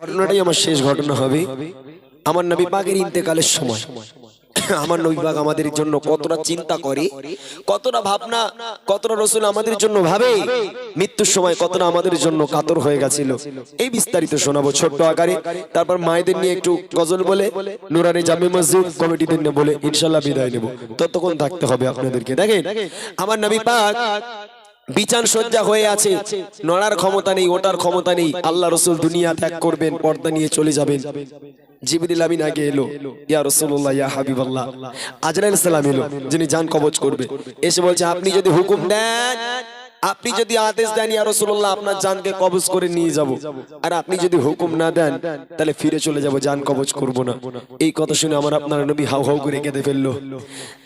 ঘটনাটাই আমার শেষ ঘটনা হবে। আমার নবী পাকের ইন্তেকালের সময়। আমার নবী পাক আমাদের জন্য কতটা চিন্তা করে, কতটা ভাবনা, কতটা রসুল আমাদের জন্য ভাবে, মৃত্যুর সময় কতটা আমাদের জন্য কাতর হয়ে গেছিল। এই বিস্তারিত শোনাবো ছোট্ট আকারে। তারপর মায়েদের নিয়ে একটু গজল বলে, নুরানি জামে মসজিদ কমিটিদের নিয়ে বলে ইনশাল্লাহ বিদায় নেব। ততক্ষণ থাকতে হবে আপনাদেরকে। দেখেন, আমার নবী পাক বিছান সজ্জা হয়ে আছে। নড়ার ক্ষমতা নেই ওটার ক্ষমতা নেই। আল্লাহ রসুল দুনিয়া ত্যাগ করবেন, পর্দা নিয়ে চলে যাবেন। জিবরিল আমিন আগে এলো। ইয়া রাসূলুল্লাহ, ইয়া হাবিবাল্লাহ। আজরাইল সালাম এলো, যিনি যান কবচ করবে। এসে বলছে, আপনি যদি হুকুম দেন আপনি যদি আদেশ দেন, ইয়া রাসূলুল্লাহ, আপনার জানকে কবজ করে নিয়ে যাব। আর আপনি যদি হুকুম না দেন, তাহলে ফিরে চলে যাব, জান কবজ করব না। এই কথা শুনে আমার আপনার নবী হাউ হাউ করে কেঁদে ফেলল।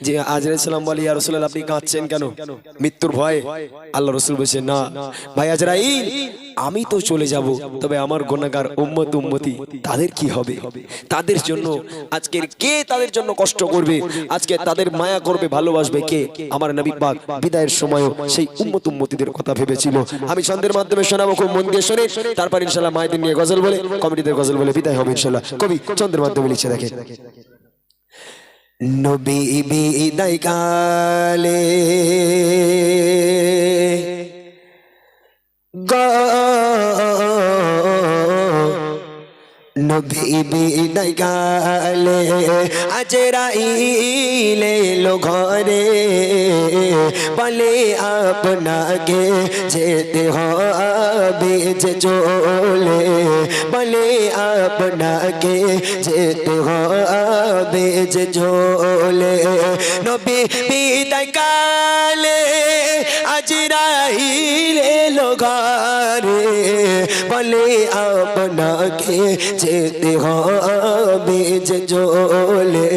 যে আজরাইল সালাম বলে, ইয়া রাসূলুল্লাহ, আপনি কাঁদছেন কেন? মৃত্যুর ভয়ে আল্লাহ রাসূল বলেছে, না। ভাই আজরাইল আমি তো চলে যাব, তবে আমার গোনাগার উম্মত উম্মতি তাদের কি হবে? তাদের জন্য আজকের কে তাদের জন্য কষ্ট করবে? আজকে তাদের মায়া করবে, ভালোবাসবে কে? আমার নবী পাক বিদায়ের সময়ও সেই উম্মত উম্মতিদের কথা ভেবেছিল। আমি ছন্দের মাধ্যমে শোনাবো, খুব মন দিয়ে শোনে, তারপর ইনশাল্লাহ মায়েদের নিয়ে গজল বলে কমিটিদের গজল বলে বিদায় হবে ইনশাল্লাহ কবি চন্দ্রের মাধ্যমে লিখছে দেখে নবী বিদায় কালে নবী বিদায় কালে আজ রাইলে লো ঘরে বলে আপনাকে যেতে হবে যে চলে বলে আপনাকে যেতে হবে যে চলে নবী বিদায় বলে আপনাকে যেতে হবে যে জলে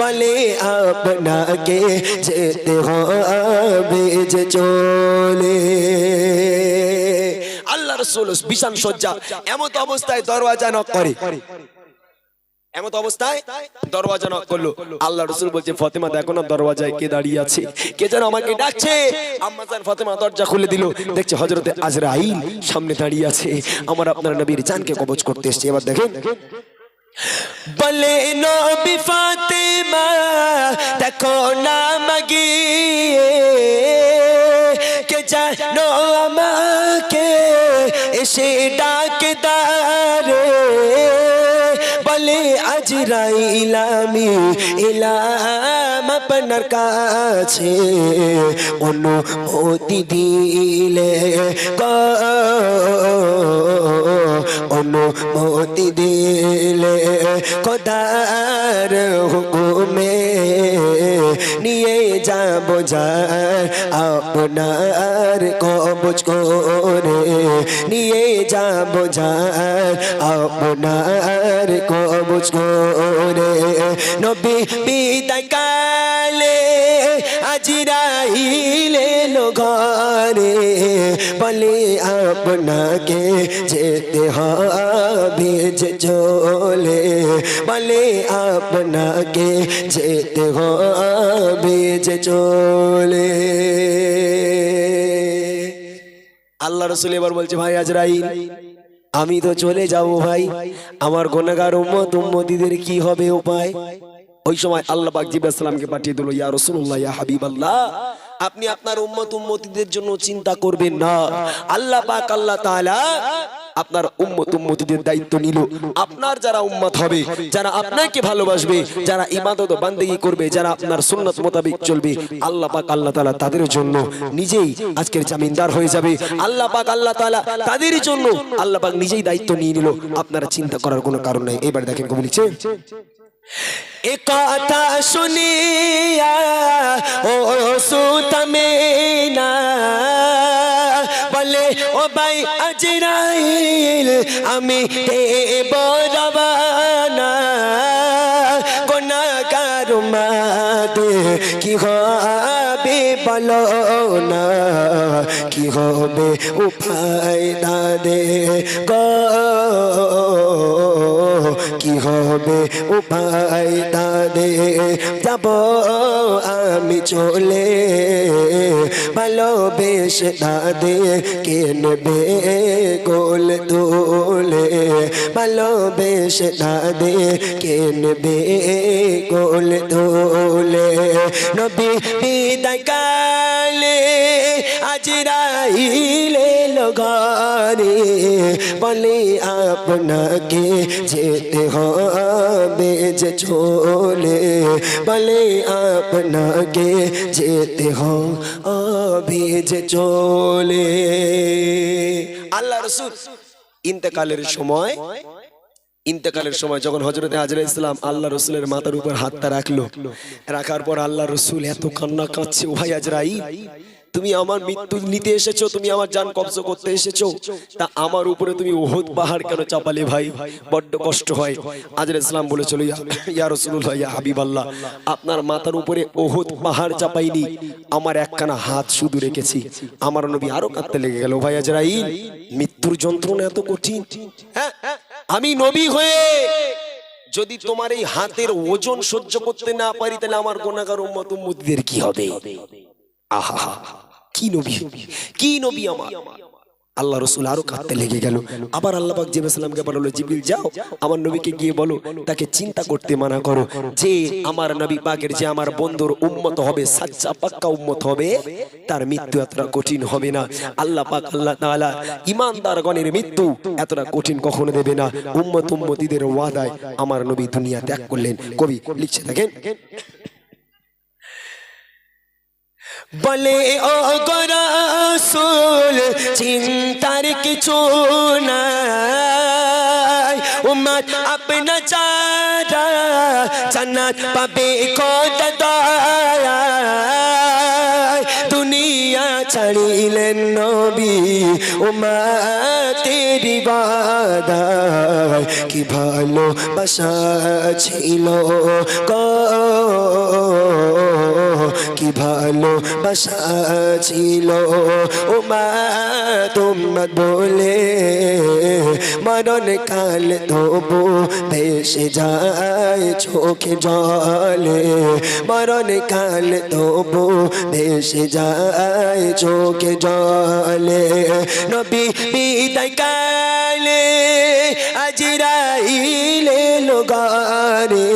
বলে আপনাকে যেতে হবে যে চলে। আল্লাহ রসুল বিশান সজ্জা এমন অবস্থায় দরওয়াজা নক করে। এমত অবস্থায় দরওয়াজা নক করল। আল্লাহ রসুল বলছে, ফতেমা, দেখো না দরওয়াজায় কে দাঁড়িয়ে আছে? কে যেন আমাকে ডাকছে? আম্মা জান ফতেমা দরজা খুলে দিল। দেখছে হজরতে আজরাইল সামনে দাঁড়িয়ে আছে। আমার আপনার নবীর জানকে কবজ করতে এসছে। এবার দেখেন। বলে, নবী ফাতেমা, দেখো না মাগিয়ে। কে জানো আমাকে এসে ডাকে দারে? বলে আজরাই ইলামি ইলাম আপনার কাছে। অনুমতি দিলে অনুমতি দিলে কদার হুকুমে যাব যায় আপনার কবজ করে নিয়ে যাব যায় আপনার কবজ করে নবী বিদায় কালে আজিরাইলে লো ঘরে বলে আপনাকে যেতে হবে যে চলে বলে আপনাকে যেতে হবে যে চলে আল্লাহ রসুল এবার বলছে, ভাই আজরাইল, আমি তো চলে যাব ভাই। আমার গোনাগার উম্মত উম্মতিদের কি হবে উপায়? ওই সময় আল্লাহ পাক জিব্রাইল সালামকে পাঠিয়ে দিল, ইয়া রাসূলুল্লাহ, ইয়া হাবিবাল্লাহ, আপনি আপনার উম্মত উম্মতিদের জন্য চিন্তা করবেন না। আল্লাহ পাক, আল্লাহ তাআলা আপনার উম্মত উম্মতিদের দায়িত্ব নিল। আপনার যারা উম্মত হবে, যারা আপনাকে ভালোবাসবে, যারা ইবাদত বান্দেগী করবে, যারা আপনার সুন্নাত মোতাবেক চলবে, আল্লাহ পাক, আল্লাহ তাআলা তাদের জন্য নিজেই আজকের জামিনদার হয়ে যাবে। আল্লাহ পাক, আল্লাহ তাআলা তাদের জন্য আল্লাহ পাক নিজেই দায়িত্ব নিয়ে নিল। আপনারা চিন্তা করার কোনো কারণ নাই। এবার দেখেন কবি লিখছে এ কথা শুনিয়া, ও সুতমে না বলে, ও ভাই আজরাইল, আমি দেব রবানা গোনাগার মাদে কি হবে বলো না, কি হবে উপায় না দে গো? কি হবে? উপায় তাদের যাব আমি চলে। ভালোবেসে তাদের কেনবে গোল তোলে? ভালোবেসে তাদের কেনবে গোল তোলে? নবী বিদায় কালে আজ রাইলে লগরে বলে আপনাকে যেতে হবে যে চলে বলে আপনাকে যেতে হবে যে চলে আল্লাহ রসুল ইন্তেকালের সময় ইন্তেকালের সময় যখন হজরত হাজরা ইসলাম আল্লাহ রসুলের মাথার উপর হাতটা রাখল, রাখার পর আল্লাহ রসুল এত কান্না কাঁদছে ভাই আজরাই তুমি আমার মৃত্যু নিতে এসেছ, তুমি আমার জান কবজ করতে এসেছ। তা আমার উপরে তুমি ওহদ পাহাড় কেন চাপালে ভাই? বড্ড কষ্ট হয়। আজর ইসলাম বলেছিল, ইয়া রসুল্লাহ ইয়া হাবিব আপনার মাথার উপরে ওহদ পাহাড় চাপাইনি। আমার একখানা হাত শুধু রেখেছি। আমার নবী আরও কাঁদতে লেগে গেল, ভাই আজরাইল, মৃত্যুর যন্ত্রণা এত কঠিন। হ্যাঁ আমি নবী হয়ে যদি তোমার এই হাতের ওজন সহ্য করতে না পারি, তাহলে আমার গোনাগার উম্মত উম্মতিদের কি হবে? আহা, কি নবী কি নবী আমার? আল্লাহ রসুল আরও কাঁদতে লেগে গেল। আবার আল্লাহ পাক জিবাসালামকে বলল জিবিল যাও, আমার নবীকে গিয়ে বলো, তাকে চিন্তা করতে মানা করো যে, আমার নবী পাকের যে আমার বন্ধুর উম্মত হবে সাচ্চা পাক্কা উম্মত হবে, তার মৃত্যু এতটা কঠিন হবে না। আল্লাহ পাক, আল্লাহ তাআলা ইমানদারগণের মৃত্যু এতটা কঠিন কখনো দেবে না। উম্মত উম্মতিদের ওয়াদায় আমার নবী দুনিয়া ত্যাগ করলেন। কবি লিখছে থাকেন বলে ও গরাসুল চিন্তার কিছু নাই। উম্মত আপনা চারা জান্নাত পাবে খোদা দুনিয়া ছাড়িলেন নবী উম্মতের বাদায় কি ভালো বাসা ছিল কি ভালো বাসা ছিল ও মা তোমার বলে মরণ কাল তবু ভেসে যায় চোখে জলে। মরণ কাল তবু ভেসে যায় চোখে জলে। নবী বিদায় কালে আজরাইলে লোগারে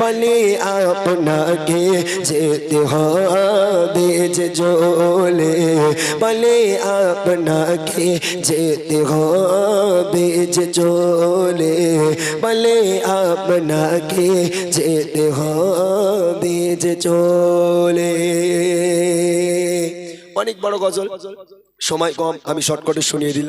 বলে আপনাকে যেতে হবে যে জলে বলে আপনাকে যেতে হবে যে চলে বলে আপনাকে যেতে হবে যে চলে অনেক বড় গজল। সময় কম, আমি শর্টকাটে শুনিয়ে দিলাম।